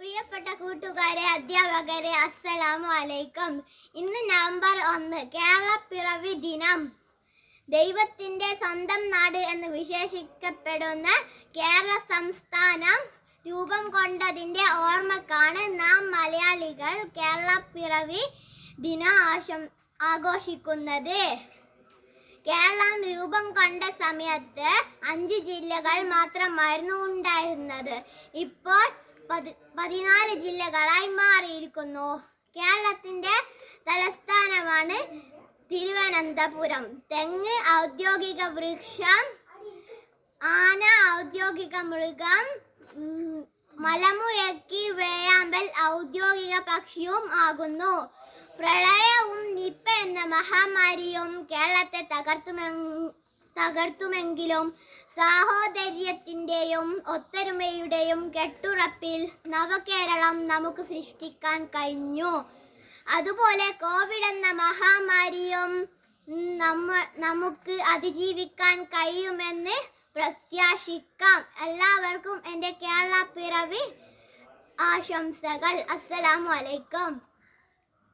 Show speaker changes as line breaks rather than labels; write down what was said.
പ്രിയപ്പെട്ട കൂട്ടുകാരെ അധ്യാപകരെ അസ്സലാമു അലൈക്കും ഇന്ന് നവംബർ ഒന്ന് കേരള പിറവി ദിനം. ദൈവത്തിന്റെ സ്വന്തം നാട് എന്ന് വിശേഷിക്കപ്പെടുന്ന കേരള സംസ്ഥാനം രൂപം കൊണ്ടതിന്റെ ഓർമ്മക്കാണ് നാം മലയാളികൾ കേരള പിറവി ദിന ആശം ആഘോഷിക്കുന്നത്. കേരളം രൂപം കൊണ്ട സമയത്ത് അഞ്ച് ജില്ലകൾ മാത്രമായിരുന്നു ഉണ്ടായിരുന്നത്. ഇപ്പോൾ പതിനാല് ജില്ലകളായി മാറിയിരിക്കുന്നു. കേരളത്തിന്റെ തലസ്ഥാനമാണ് തിരുവനന്തപുരം. തെങ്ങ് ഔദ്യോഗിക വൃക്ഷം ആന ഔദ്യോഗിക മൃഗം മലമുയക്കി വേഴാമ്പൽ ഔദ്യോഗിക പക്ഷിയും ആകുന്നു. പ്രളയവും നിപ്പ എന്ന മഹാമാരിയും കേരളത്തെ തകർത്തുമെങ് തകർത്തുമെങ്കിലും സാഹോദര്യത്തിന്റെയും ഒത്തൊരുമയുടെയും കെട്ടുറപ്പിൽ നവകേരളം നമുക്ക് സൃഷ്ടിക്കാൻ കഴിഞ്ഞു. അതുപോലെ കോവിഡ് എന്ന മഹാമാരിയും നമ്മ നമുക്ക് അതിജീവിക്കാൻ കഴിയുമെന്ന് പ്രത്യാശിക്കാം. എല്ലാവർക്കും എന്റെ കേരള പിറവി ആശംസകൾ. അസ്സലാമു അലൈക്കും.